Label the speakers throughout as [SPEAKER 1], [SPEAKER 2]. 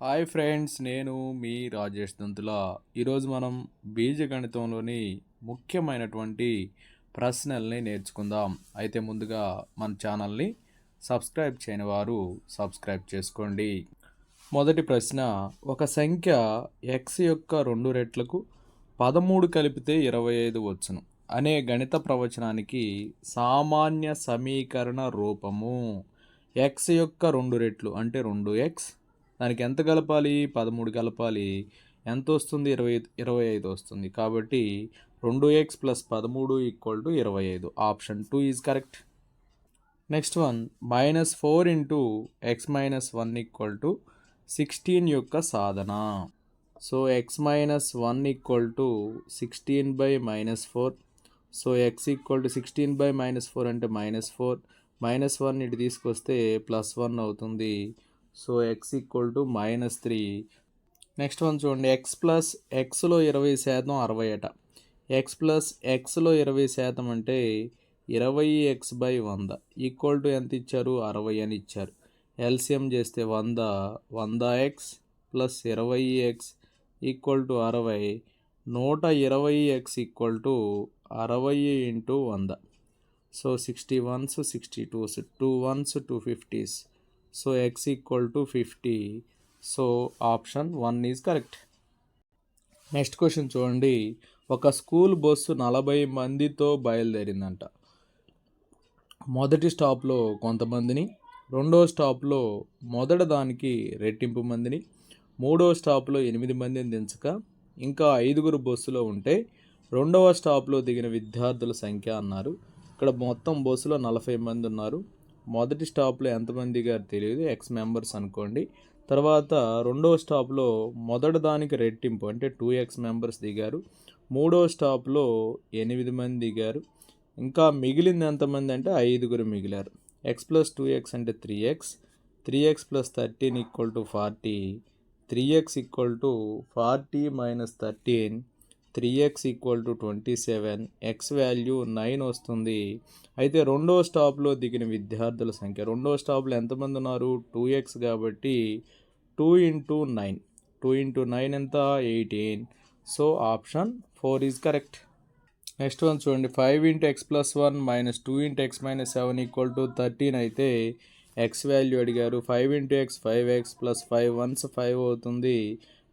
[SPEAKER 1] Hi friends నేను మీ రాజేష్ దంతుల. ఈరోజు మనం బీజగణితంలోని ముఖ్యమైనటువంటి ప్రశ్నల్ని నేర్చుకుందాం. అయితే ముందుగా మన ఛానల్ని సబ్స్క్రైబ్ చేయని వారు సబ్స్క్రైబ్ చేసుకోండి. మొదటి ప్రశ్న ఒక సంఖ్య ఎక్స్ యొక్క రెండు రెట్లకు పదమూడు కలిపితే ఇరవై ఐదు వచ్చును. అనే గణిత ప్రవచనానికి సామాన్య సమీకరణ రూపము. ఎక్స్ యొక్క రెండు రెట్లు అంటే రెండు ఎక్స్ దానికి ఎంత కలపాలి? పదమూడు కలపాలి. ఎంత వస్తుంది ఇరవై ఇరవై ఐదు వస్తుంది. కాబట్టి రెండు ఎక్స్ ప్లస్ పదమూడు ఈక్వల్ టు ఇరవై ఐదు. Option two is correct next one minus four into x minus one equal to sixteen యొక్క సాధన. So x minus one equal to sixteen by minus four so x equal to sixteen by minus four అంటే minus four minus one ఇటు తీసుకొస్తే plus one అవుతుంది. So x equal to minus three next one చూడండి. X plus ఎక్స్లో ఇరవై శాతం అరవై అట. ఎక్స్ ప్లస్ ఎక్స్లో ఇరవై శాతం అంటే ఇరవై ఎక్స్ బై వంద. ఈక్వల్ టు ఎంత ఇచ్చారు? అరవై అని ఇచ్చారు. ఎల్సిఎం చేస్తే వంద. వంద ఎక్స్ ప్లస్ ఇరవై ఎక్స్ ఈక్వల్ టు అరవై. నూట ఇరవై ఎక్స్ ఈక్వల్ టు అరవై ఇంటూ వంద. So sixty ones sixty twos two ones two fifties so x equal to fifty so option one is correct next question చూడండి. ఒక స్కూల్ బస్సు నలభై మందితో బయలుదేరిందంట. మొదటి స్టాప్లో కొంతమందిని రెండో స్టాప్లో మొదట దానికి రెట్టింపు మందిని మూడో స్టాప్లో ఎనిమిది మందిని దించక ఇంకా ఐదుగురు బస్సులో ఉంటే రెండవ స్టాప్లో దిగిన విద్యార్థుల సంఖ్య అన్నారు. ఇక్కడ మొత్తం బస్సులో నలభై మంది ఉన్నారు. మొదటి స్టాప్లో ఎంతమంది గారు తెలియదు ఎక్స్ మెంబర్స్ అనుకోండి. తర్వాత రెండవ స్టాప్లో మొదటి దానికి రెట్టింపు అంటే టూ ఎక్స్ మెంబర్స్ దిగారు. మూడో స్టాప్లో ఎనిమిది మంది దిగారు. ఇంకా మిగిలింది ఎంతమంది అంటే ఐదుగురు మిగిలారు. ఎక్స్ ప్లస్ టూ ఎక్స్ అంటే three x three x plus thirteen equal to forty three x equal to forty minus thirteen three x equal to twenty seven x value nine వస్తుంది. అయితే రెండో స్టాప్లో దిగిన విద్యార్థుల సంఖ్య రెండో స్టాప్లో ఎంతమంది ఉన్నారు? టూ ఎక్స్ కాబట్టి two into nine two into nine ఎంత? Eighteen so option four is correct next one చూడండి. Five into x plus one minus two into x minus seven equal to thirteen అయితే ఎక్స్ వాల్యూ అడిగారు. Five into x five x plus five ones five అవుతుంది.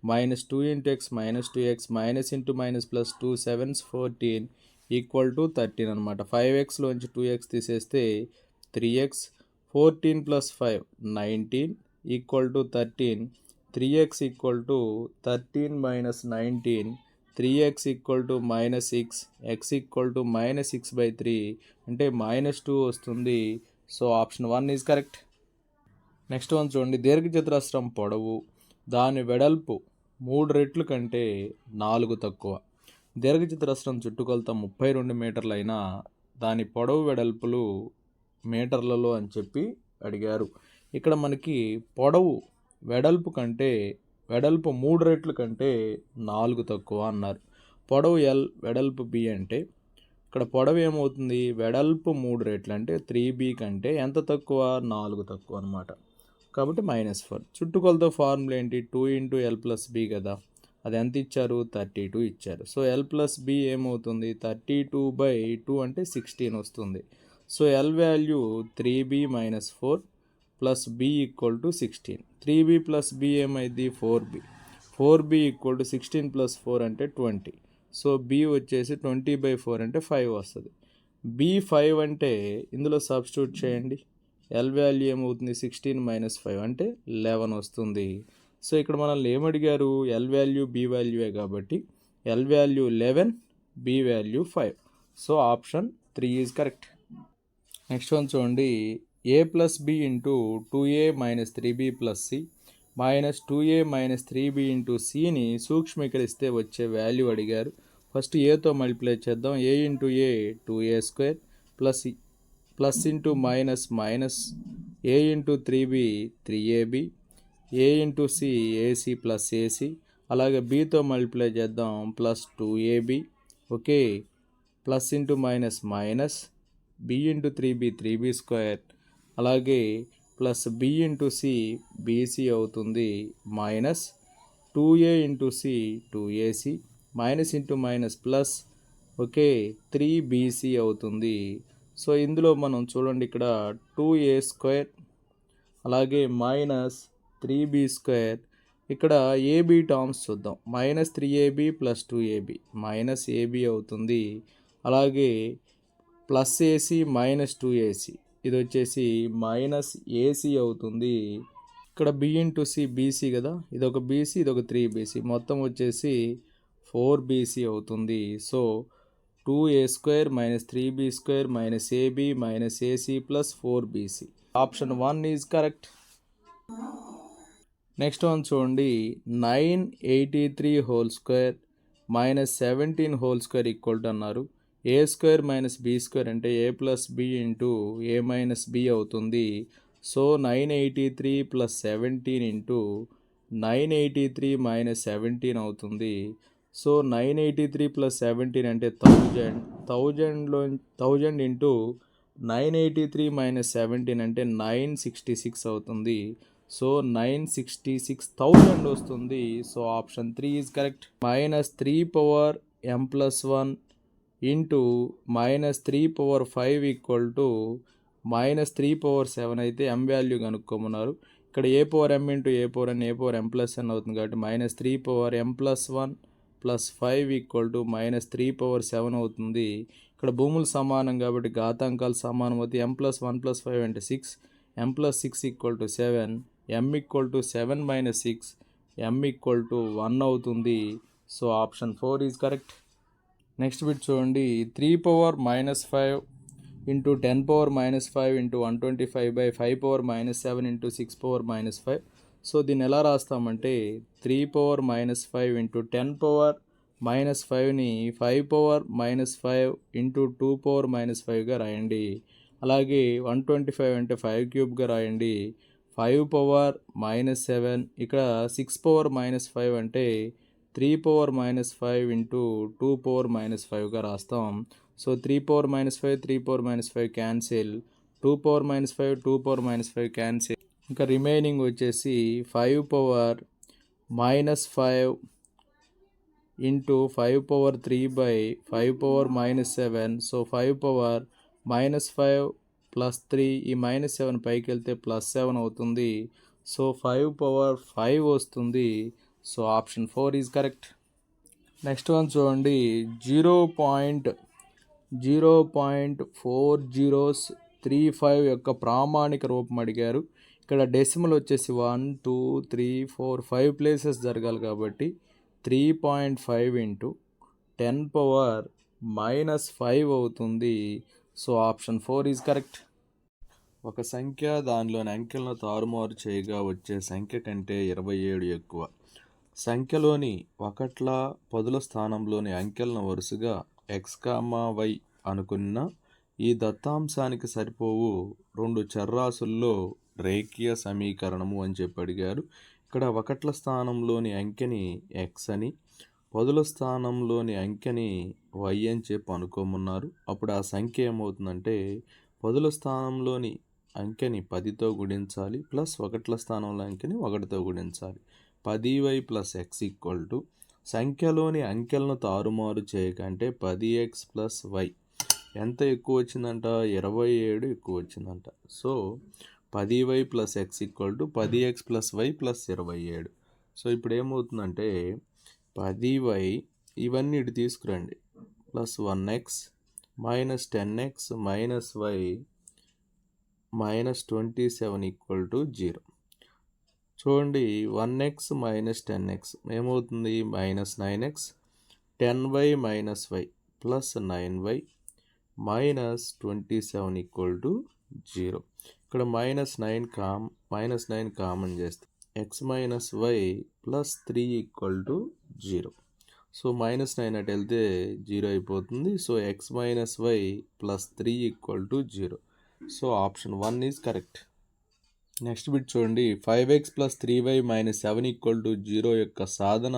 [SPEAKER 1] Minus two into x minus two x minus into minus plus two sevens fourteen equal to thirteen అనమాట five ఎక్స్లోంచి two x తీసేస్తే three x fourteen plus five nineteen equal to thirteen three x equal to thirteen minus nineteen three x equal to minus six x equal to minus six by three అంటే minus two వస్తుంది. So option one is correct next one చూడండి. దీర్ఘచతురస్రం పొడవు. దాని వెడల్పు మూడు రెట్లు కంటే నాలుగు తక్కువ. దీర్ఘచతురస్రం చుట్టుకొలత ముప్పై రెండు మీటర్లు అయినా దాని పొడవు వెడల్పులు మీటర్లలో అని చెప్పి అడిగారు. ఇక్కడ మనకి పొడవు వెడల్పు కంటే వెడల్పు మూడు రెట్లు కంటే నాలుగు తక్కువ అన్నారు. పొడవు ఎల్ వెడల్పు బి అంటే ఇక్కడ పొడవు ఏమవుతుంది? వెడల్పు మూడు రెట్లు అంటే త్రీ బి కంటే ఎంత తక్కువ? నాలుగు తక్కువ అనమాట కాబట్టి మైనస్ ఫోర్ చుట్టుకొలతో ఫార్ములా ఏంటి? Two into L plus B కదా. అది ఎంత ఇచ్చారు? థర్టీ టూ ఇచ్చారు. సో ఎల్ ప్లస్ బి ఏమవుతుంది? థర్టీ టూ బై టూ అంటే సిక్స్టీన్ వస్తుంది. So L value three B minus four plus B equal to sixteen three B plus B ఏమైంది? Four B four B equal to sixteen plus four అంటే twenty so B వచ్చేసి twenty by four అంటే five వస్తుంది. B five అంటే ఇందులో substitute చేయండి. L value ఏమవుతుంది? Sixteen minus five అంటే లెవెన్ వస్తుంది. సో ఇక్కడ మనల్ని ఏమడిగారు ఎల్ వాల్యూ బి వాల్యూయే కాబట్టి L value eleven B value five so option three is correct next one చూడండి. A plus B into two A minus three B plus C minus two A minus three B into సిని సూక్ష్మీకరిస్తే వచ్చే value అడిగారు. First ఏతో multiply చేద్దాం. A into A two A square plus plus into minus minus A into three B three AB A into C AC plus AC అలాగే బీతో multiply చేద్దాం plus two AB okay. Plus into minus minus B into three B three B square. అలాగే plus B into C BC అవుతుంది minus two A into C two AC minus into minus plus okay three BC అవుతుంది. So ఇందులో మనం చూడండి ఇక్కడ two ఏ square అలాగే minus three be square. ఇక్కడ AB terms చూద్దాం. Minus three AB plus two AB minus AB అవుతుంది. అలాగే plus AC minus two AC ఇది వచ్చేసి మైనస్ ఏసీ అవుతుంది. ఇక్కడ బి ఇంటూ సి బీసీ కదా? ఇది ఒక బీసీ ఇది ఒక త్రీ బీసీ మొత్తం వచ్చేసి ఫోర్ బీసీ అవుతుంది. So two A square minus three B square minus AB minus AC plus four BC option one is correct. Next one చూడండి. Nine eighty three whole square minus seventeen whole square equal to అన్నారు. A square minus B square అంటే A plus B into A minus B అవుతుంది. So nine eighty three plus seventeen into nine eighty three minus seventeen అవుతుంది. So nine eighty three plus seventeen అంటే thousand. థౌజండ్లో thousand into nine eighty three minus seventeen అంటే nine sixty six అవుతుంది. So nine sixty six thousand వస్తుంది. So option three is correct. Minus three power M plus one into minus three power five equal to minus three power seven అయితే ఎం value కనుక్కోమన్నారు. ఇక్కడ A power M into A power N A power M plus N అవుతుంది కాబట్టి minus three power M plus one plus five equal to minus three power seven అవుతుంది. ఇక్కడ భూములు సమానం కాబట్టి ఘాతాంకాలు సమానం అవుతాయి. M plus one plus five అంటే six m plus six equal to seven m equal to seven minus six m equal to one అవుతుంది. So option four is correct next bit చూడండి. Three power minus five into ten power minus five into one twenty five by five power minus seven into six power minus five so దీన్ని ఎలా రాస్తామంటే three power minus five into ten power minus five five power minus five into two power minus ఫైవ్గా రాయండి అలాగే one twenty five అంటే five క్యూబ్గా రాయండి five power minus seven ఇక్కడ six power minus five అంటే three power minus five into two power minus ఫైవ్గా రాస్తాం so three power minus five three power minus five cancel two power minus five two power minus five cancel ఇంకా remaining వచ్చేసి five power minus five into five power three by five power minus seven so five power minus five plus three ఈ minus seven పైకి వెళ్తే plus seven అవుతుంది. So five power five వస్తుంది. So option four is correct next one చూడండి. Zero point zero point four zeros three five యొక్క ప్రామాణిక రూపం అడిగారు. ఇక్కడ డెసిమల్ వచ్చేసి one two three four five places జరగాలి కాబట్టి three point five into ten power minus five అవుతుంది. So option four is correct ఒక సంఖ్య దానిలోని అంకెలను తారుమారు చేయగా వచ్చే సంఖ్య కంటే ఇరవై ఏడు ఎక్కువ. సంఖ్యలోని ఒకట్ల పదుల స్థానంలోని అంకెలను వరుసగా ఎక్స్ కామా వై అనుకున్న ఈ దత్తాంశానికి సరిపోవు రెండు చర్రాసుల్లో రేఖీయ సమీకరణము అని చెప్పి అడిగారు. ఇక్కడ ఒకట్ల స్థానంలోని అంకెని ఎక్స్ అని పదుల స్థానంలోని అంకెని వై అని చెప్పి అనుకోమన్నారు. అప్పుడు ఆ సంఖ్య ఏమవుతుందంటే పదుల స్థానంలోని అంకెని పదితో గుణించాలి ప్లస్ ఒకట్ల స్థానంలో అంకెని ఒకటితో గుణించాలి. పది y plus x equal to సంఖ్యలోని అంకెలను తారుమారు చేయకంటే పది ఎక్స్ ప్లస్ వై ఎంత ఎక్కువ వచ్చిందంట? ఇరవై ఏడు ఎక్కువ వచ్చిందంట. సో పది y plus x equal to పది ఎక్స్ ప్లస్ వై ప్లస్ ఇరవై ఏడు. సో ఇప్పుడు ఏమవుతుందంటే పది వై ఇవన్నీ ఇటు తీసుకురండి. Plus one x minus ten x minus y minus twenty seven equal to zero. చూడండి one x minus ten x ఏమవుతుంది? Minus nine x ten y minus y plus nine y minus twenty seven equal to zero. ఇక్కడ minus nine com minus nine common చేస్తే x minus y plus three equal to zero so minus nine అటు వెళ్తే zero అయిపోతుంది. So x minus y plus three equal to zero so option one is correct next bit చూడండి. Five x plus three y minus seven equal to zero యొక్క సాధన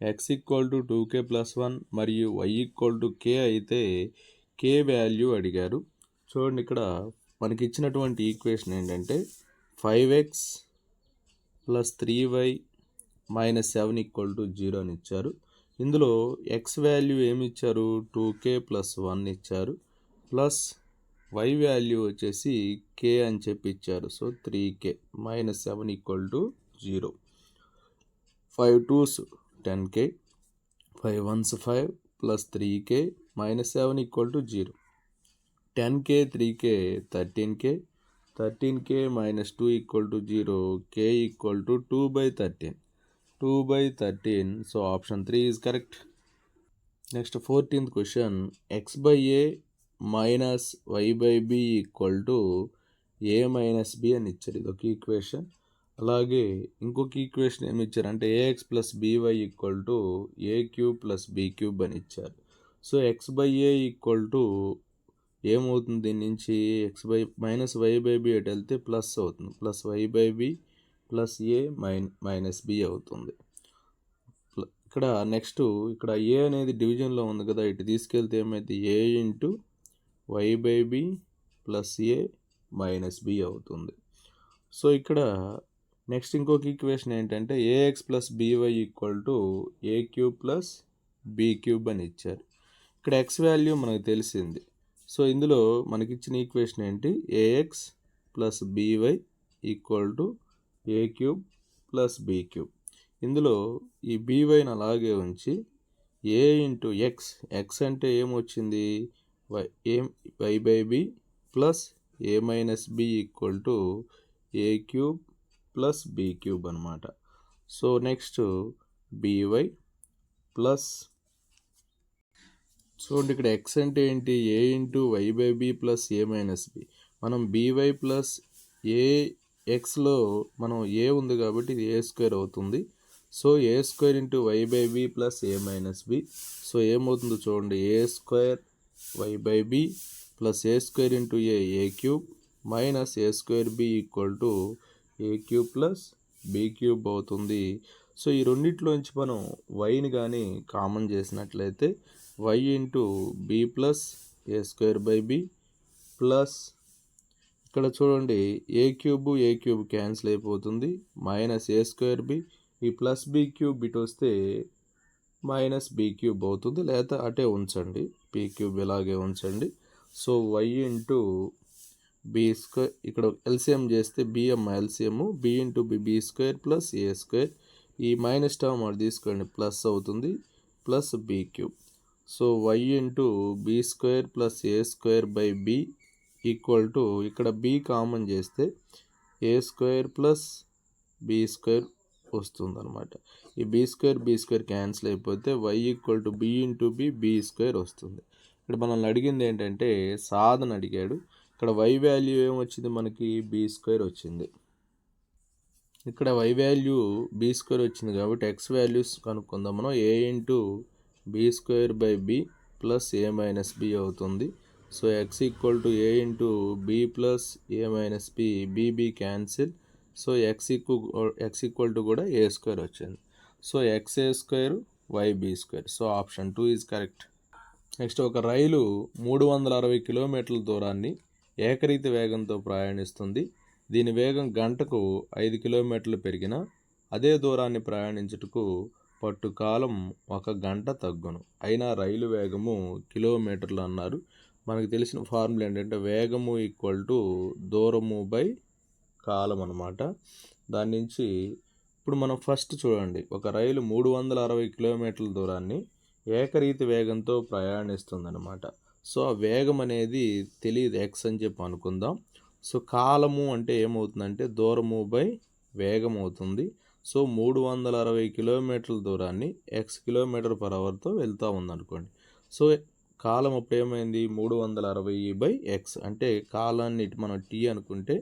[SPEAKER 1] x equal to two k plus one మరియు y equal to k అయితే k value అడిగారు. చూడండి ఇక్కడ మనకి ఇచ్చినటువంటి equation ఏంటంటే five x plus three y minus seven equal to zero అని ఇచ్చారు. ఇందులో ఎక్స్ వాల్యూ ఏమి ఇచ్చారు టూ కే ప్లస్ వన్ ఇచ్చారు. ప్లస్ వై వాల్యూ వచ్చేసి కే అని చెప్పి ఇచ్చారు. So three k minus seven equal to zero five twos ten k five ones five plus three k minus seven equal to zero ten k three k thirteen k thirteen k minus two equal to zero k equal to two by thirteen. Two by thirteen so option three is correct. Next fourteenth question x by a minus y by b equal to a minus b అని ఇచ్చారు. ఇది ఒక equation. అలాగే ఇంకొక equation ఏమి ఇచ్చారు అంటే ax plus by equal to a cube plus b cube అని ఇచ్చారు. So x by a equal to ఏమవుతుంది? దీని నుంచి x by minus y by b అటు వెళ్తే ప్లస్ అవుతుంది. Plus y by b plus a min minus b అవుతుంది. ఇక్కడ నెక్స్ట్ ఇక్కడ ఏ అనేది డివిజన్లో ఉంది కదా. ఇటు తీసుకెళ్తే ఏమైతే a into y by b plus a minus b అవుతుంది. సో ఇక్కడ నెక్స్ట్ ఇంకొక ఈక్వేషన్ ఏంటంటే ax plus by equal to a cube plus b cube అని ఇచ్చారు. ఇక్కడ ఎక్స్ వాల్యూ మనకు తెలిసింది. సో ఇందులో మనకిచ్చిన ఈక్వేషన్ ఏంటి? Ax plus by equal to a cube plus b cube. ఇందులో ఈ బీవైని అలాగే ఉంచి ఏ ఇంటూ ఎక్స్ ఎక్స్ అంటే ఏమొచ్చింది? వై ఏం Y by B plus A minus B equal to A cube plus B cube అనమాట so next B Y plus చూడండి ఇక్కడ ఎక్స్ అంటే ఏంటి? A into Y by B plus A minus B మనం by plus ఏ ఎక్స్లో మనం ఏ ఉంది కాబట్టి ఇది ఏ స్క్వేర్ అవుతుంది. So a square into y by b plus a minus b so ఏమవుతుందో చూడండి. A square y by b plus A square into A A cube minus A square B equal to A cube plus B cube అవుతుంది. So ఈ రెండిట్లోంచి మనం వైని కానీ common చేసినట్లయితే Y into B plus A square by B plus ఇక్కడ చూడండి A cube A cube cancel అయిపోతుంది. మైనస్ ఏ స్క్వేర్ బి ఈ ప్లస్ బి క్యూబ్ ఇటు వస్తే మైనస్ బి క్యూబ్ అవుతుంది. లేదా అటే ఉంచండి. పీ క్యూబ్ ఇలాగే ఉంచండి. So y into b square ఇక్కడ ఎల్సిఎం చేస్తే BM LCM b into b b square plus a square. ఈ మైనస్ టర్మ్ అది తీసుకోండి. ప్లస్ అవుతుంది. Plus b cube. So y into b square plus a square by b equal to ఇక్కడ b common చేస్తే a square plus b square వస్తుంది అనమాట ఈ b square b square cancel అయిపోతే y equal to b into b b square వస్తుంది. ఇక్కడ మనల్ని అడిగింది ఏంటంటే సాధన అడిగాడు. ఇక్కడ వై వాల్యూ ఏమొచ్చింది మనకి? బి స్క్వేర్ వచ్చింది. ఇక్కడ వై వాల్యూ బి స్క్వేర్ వచ్చింది కాబట్టి ఎక్స్ వాల్యూస్ కనుక్కుందాం మనం. A into b square by b plus a minus b అవుతుంది. So x equal to a into b plus a minus b b b cancel so x equal x equal to కూడా a square వచ్చింది. So x a square y b square so option two is correct next ఒక రైలు మూడు వందల అరవై కిలోమీటర్ల దూరాన్ని ఏకరీతి వేగంతో ప్రయాణిస్తుంది. దీని వేగం గంటకు ఐదు కిలోమీటర్లు పెరిగిన అదే దూరాన్ని ప్రయాణించుటకు పట్టు కాలం ఒక గంట తగ్గును. అయినా రైలు వేగము కిలోమీటర్లు అన్నారు. మనకు తెలిసిన ఫార్ములా ఏంటంటే వేగము ఈక్వల్ టు దూరము బై కాలం అనమాట దాని నుంచి ఇప్పుడు మనం ఫస్ట్ చూడండి. ఒక రైలు మూడు వందల అరవై కిలోమీటర్ల దూరాన్ని ఏకరీతి వేగంతో ప్రయాణిస్తుందన్నమాట. సో ఆ వేగం అనేది తెలియదు. ఎక్స్ అని చెప్పి అనుకుందాం. సో కాలము అంటే ఏమవుతుందంటే దూరము బై వేగం అవుతుంది. సో మూడు వందల అరవై కిలోమీటర్ల దూరాన్ని ఎక్స్ కిలోమీటర్ పర్ అవర్తో వెళ్తూ ఉందనుకోండి. సో కాలం అప్పుడు ఏమైంది మూడు వందల అరవై బై ఎక్స్ అంటే కాలాన్ని మనం టీ అనుకుంటే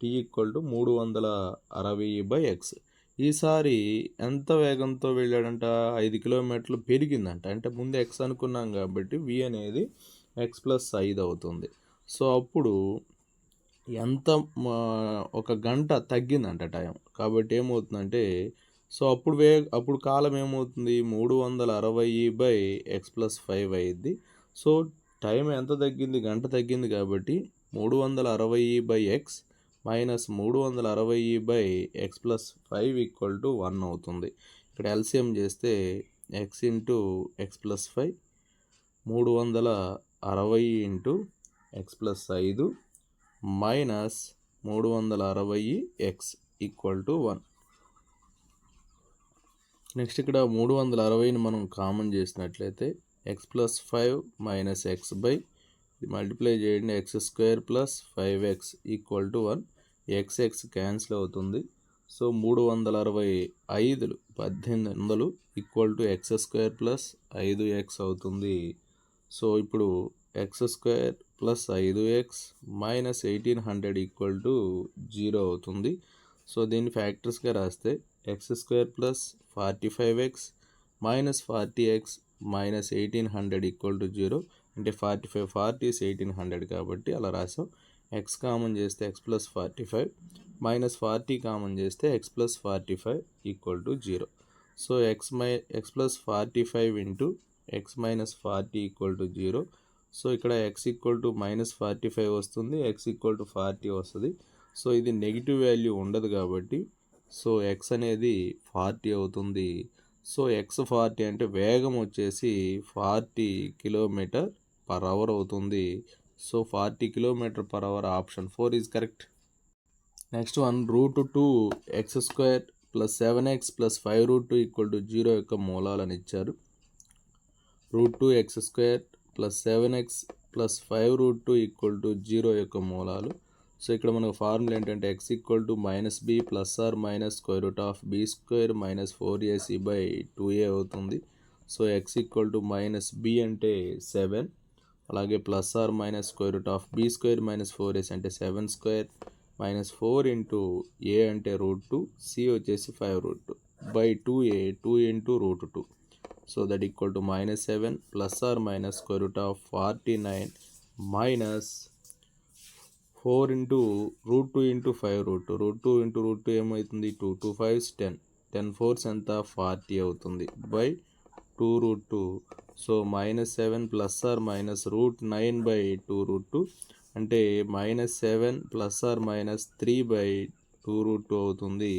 [SPEAKER 1] టీ ఈక్వల్ టు మూడు వందల అరవై బై ఎక్స్ ఈసారి ఎంత వేగంతో వెళ్ళాడంట? ఐదు కిలోమీటర్లు పెరిగిందంట. అంటే ముందు ఎక్స్ అనుకున్నాం కాబట్టి వి అనేది ఎక్స్ ప్లస్ ఐదు అవుతుంది. సో అప్పుడు ఎంత మా- ఒక గంట తగ్గిందంట టైం. కాబట్టి ఏమవుతుందంటే సో అప్పుడు వే అప్పుడు కాలం ఏమవుతుంది? మూడు వందల అరవై బై ఎక్స్ ప్లస్ ఫైవ్ అయ్యిద్ది సో టైం ఎంత తగ్గింది? గంట తగ్గింది కాబట్టి మూడు వందల అరవై బై ఎక్స్ మైనస్ మూడు వందల అరవై by x plus five equal to one అవుతుంది. ఇక్కడ ఎల్సిఎం చేస్తే x into x plus five మూడు వందల అరవై ఇంటూ ఎక్స్ ప్లస్ ఐదు మైనస్ మూడు వందల అరవై x equal to one. Next ఇక్కడ మూడు వందల అరవైని మనం కామన్ చేసినట్లయితే x plus five minus x by multiply చేయండి. X square plus five x equal to one. X x cancel అవుతుంది. సో మూడు వందల అరవై ఐదులు పద్దెనిమిది వందలు equal to x square plus ఐదు ఎక్స్ అవుతుంది. సో ఇప్పుడు ఎక్స్ స్క్వేర్ ప్లస్ ఐదు x minus eighteen hundred equal to zero అవుతుంది. సో దీన్ని ఫ్యాక్టర్స్గా రాస్తే x square plus forty five x minus forty x minus eighteen hundred equal to zero అంటే forty five forties eighteen hundred కాబట్టి అలా రాసాం. X common చేస్తే x plus forty five minus forty common చేస్తే x plus forty five equal to zero. So x my x plus forty five into x minus forty equal to zero so ఇక్కడ x equal to minus forty five వస్తుంది x equal to forty వస్తుంది. So ఇది negative value ఉండదు కాబట్టి so x అనేది forty అవుతుంది. So x forty అంటే వేగం వచ్చేసి ఫార్టీ కిలోమీటర్ పర్ అవర్ అవుతుంది. So forty kilometre per hour option four is correct next one root two x square plus seven x plus five root two equal to zero యొక్క మూలాలని ఇచ్చారు. Root two x square plus seven x plus five root two equal to zero యొక్క మూలాలు. So ఇక్కడ మనకు formula ఏంటంటే x equal to minus b plus or minus square root of b square minus four ac by two a అవుతుంది. So x equal to minus b అంటే seven. అలాగే plus or minus square root of b square minus four ac అంటే seven square minus four into a అంటే root two. C వచ్చేసి five root two by two a two into root two. So that equal to minus seven plus or minus square root of forty nine minus four into root two into five root two root two into root two ఏమవుతుంది two two five ten ten fours ఎంత? Forty అవుతుంది by two root two so minus seven plus or minus root nine by two root two అంటే minus seven plus or minus three by two root two అవుతుంది.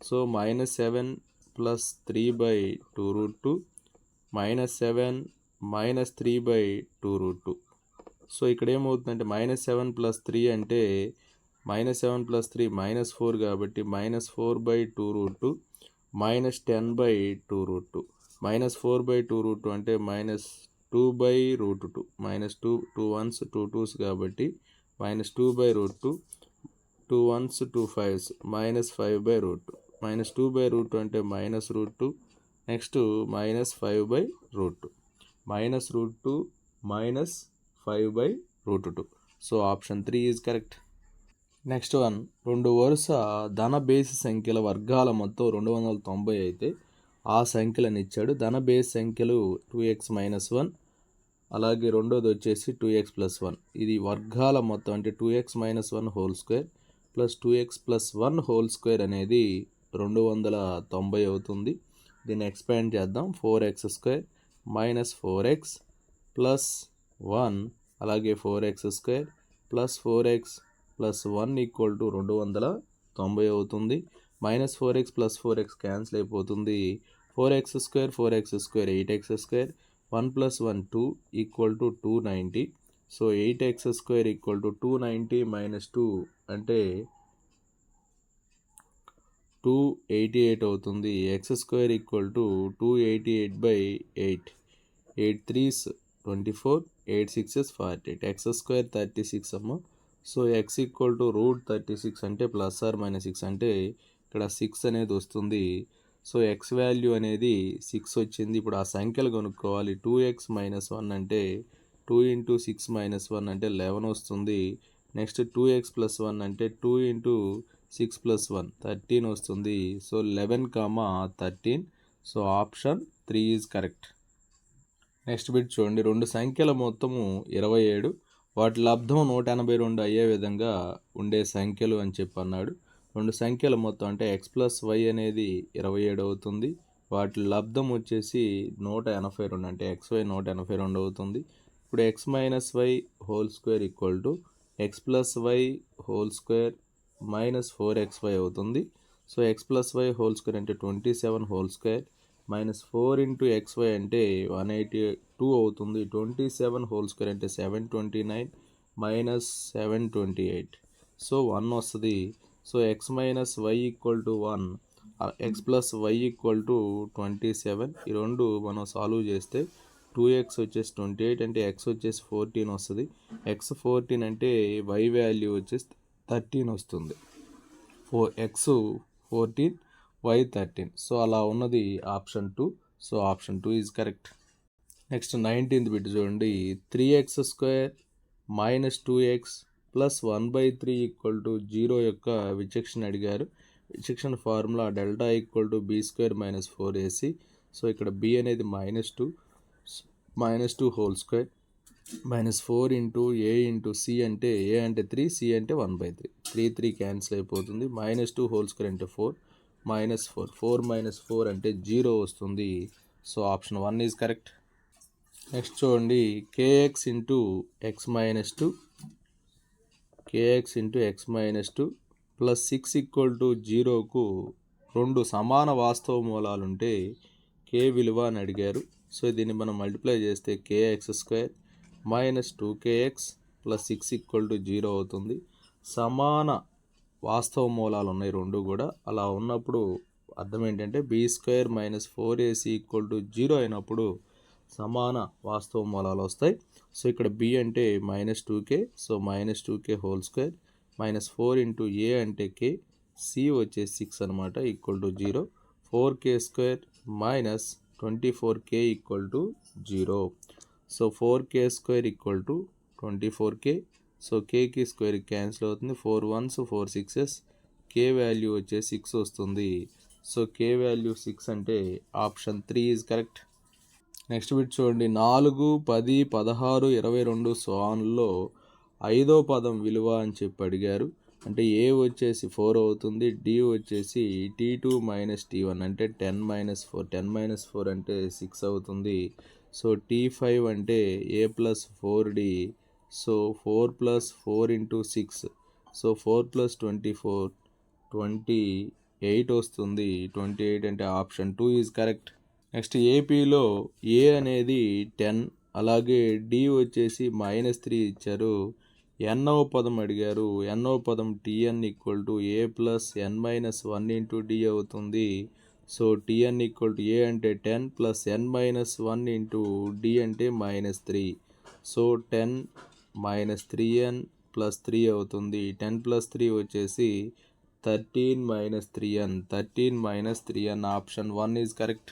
[SPEAKER 1] So minus seven plus three by two root two minus seven minus three by two root two. So ఇక్కడ ఏమవుతుందంటే minus seven plus three అంటే minus seven plus three minus four కాబట్టి minus four by two root two minus ten by two root two. Minus four by two root two అంటే minus two by root two. Minus two two ones two twos కాబట్టి minus two by root two two ones two fives minus five by root two. Minus two by root two అంటే minus root two next minus five by root two. Minus root two minus five by root two. So option three is correct. Next one రెండు వరుస ధన బేసి సంఖ్యల వర్గాల మొత్తం రెండు వందల తొంభై అయితే ఆ సంఖ్యలను ఇచ్చాడు. ధన బేస్ సంఖ్యలు టూ ఎక్స్ మైనస్ వన్ అలాగే రెండోది వచ్చేసి టూ ఎక్స్ ప్లస్ వన్. ఇది వర్గాల మొత్తం అంటే two x minus one whole square plus two x plus one whole square అనేది రెండు వందల తొంభై అవుతుంది. దీన్ని ఎక్స్పాండ్ చేద్దాం. Four x square minus four x plus one అలాగే four x square plus four x plus one equal to రెండు వందల తొంభై అవుతుంది. Minus four x plus four x cancel అయిపోతుంది. Four x square four x square eight x square one plus one two equal to two ninety so eight x square equal to two ninety minus two అంటే two eighty eight అవుతుంది. X square equal to two eighty eight by eight. Eight threes twenty four eight sixes forty eight. X square thirty six అమ్మ. So x equal to root thirty six అంటే plus or minus six అంటే ఇక్కడ six అనేది వస్తుంది. So x value అనేది six వచ్చింది. ఇప్పుడు ఆ సంఖ్యలు కొనుక్కోవాలి. టూ ఎక్స్ మైనస్ వన్ అంటే two into six minus one అంటే లెవెన్ వస్తుంది. Next two x plus one అంటే two into six plus one thirteen వస్తుంది. So eleven comma thirteen. So option three is correct. Next bit చూడండి. రెండు సంఖ్యల మొత్తము ఇరవై ఏడు. వాటి లబ్ధం నూట ఎనభై రెండు అయ్యే విధంగా ఉండే సంఖ్యలు అని చెప్పి అన్నాడు. రెండు సంఖ్యల మొత్తం అంటే ఎక్స్ ప్లస్ వై అనేది ఇరవై ఏడు అవుతుంది. వాటి లబ్ధం వచ్చేసి నూట ఎనభై రెండు అంటే ఎక్స్ వై నూట ఎనభై రెండు అవుతుంది. ఇప్పుడు x minus y whole square equal to x plus y whole square minus four x y అవుతుంది. So x plus y whole square అంటే twenty seven whole square minus four into x y అంటే one eighty two అవుతుంది. Twenty seven whole square అంటే seven twenty nine minus seven twenty eight so one వస్తుంది. So x minus y equal to one x plus y equal to twenty seven ఈ రెండు మనం solve చేస్తే two x వచ్చేసి twenty eight అంటే x వచ్చేసి fourteen వస్తుంది. ఎక్స్ ఫోర్టీన్ అంటే వై వాల్యూ వచ్చేసి థర్టీన్ వస్తుంది. Four x fourteen y thirteen. So అలా ఉన్నది option two. So option two is correct. Next nineteenth bit చూడండి. Three x square minus two x plus one by three equal to zero యొక్క విచక్షణ అడిగారు. విచక్షణ formula delta equal to b square minus four a c. So ఇక్కడ b అనేది minus two minus two whole square. Minus four into a into c అంటే a అంటే three c అంటే one by three. Three three cancel అయిపోతుంది. Minus two whole square అంటే four minus four. Four minus four అంటే zero వస్తుంది. So option one is correct. Next చూడండి. K x into x minus two k x into x minus two plus six equal to జీరోకు రెండు సమాన వాస్తవ మూలాలు ఉంటే కే విలువ అని అడిగారు. సో దీన్ని మనం మల్టిప్లై చేస్తే k x square minus two k x plus six equal to zero అవుతుంది. సమాన వాస్తవ మూలాలు ఉన్నాయి రెండు కూడా. అలా ఉన్నప్పుడు అర్థం ఏంటంటే b square minus four a c equal to zero అయినప్పుడు సమాన వాస్తవ మూలాలు వస్తాయి. సో ఇక్కడ బి అంటే minus two k so minus two k whole square minus four into a అంటే కే సి వచ్చేసి సిక్స్ అనమాట equal to zero four k square minus twenty four k equal to zero so four k square equal to twenty four k so కేకి square cancel అవుతుంది four ones four sixes k value వచ్చే six వస్తుంది. So k value six అంటే option three is correct next bit చూడండి. నాలుగు పది పదహారు ఇరవై రెండు సోన్లో ఐదో పదం విలువ అని చెప్పి అడిగారు. అంటే ఏ వచ్చేసి ఫోర్ అవుతుంది. డి వచ్చేసి t two minus t one అంటే ten minus four ten minus four అంటే సిక్స్ అవుతుంది. సో టీ ఫైవ్ అంటే a plus four d so four plus four into six so four plus twenty four twenty eight వస్తుంది twenty eight అంటే option two is correct next ఏపీలో a అనేది ten అలాగే D వచ్చేసి minus three ఇచ్చారు. ఎన్నో పదం అడిగారు. ఎన్నో పదం t n equal to a plus n minus one into d అవుతుంది. So t n equal to a అంటే ten plus n minus one into d అంటే minus three so ten minus three n plus three అవుతుంది. Ten plus three వచ్చేసి thirteen minus three n thirteen minus three n option one is correct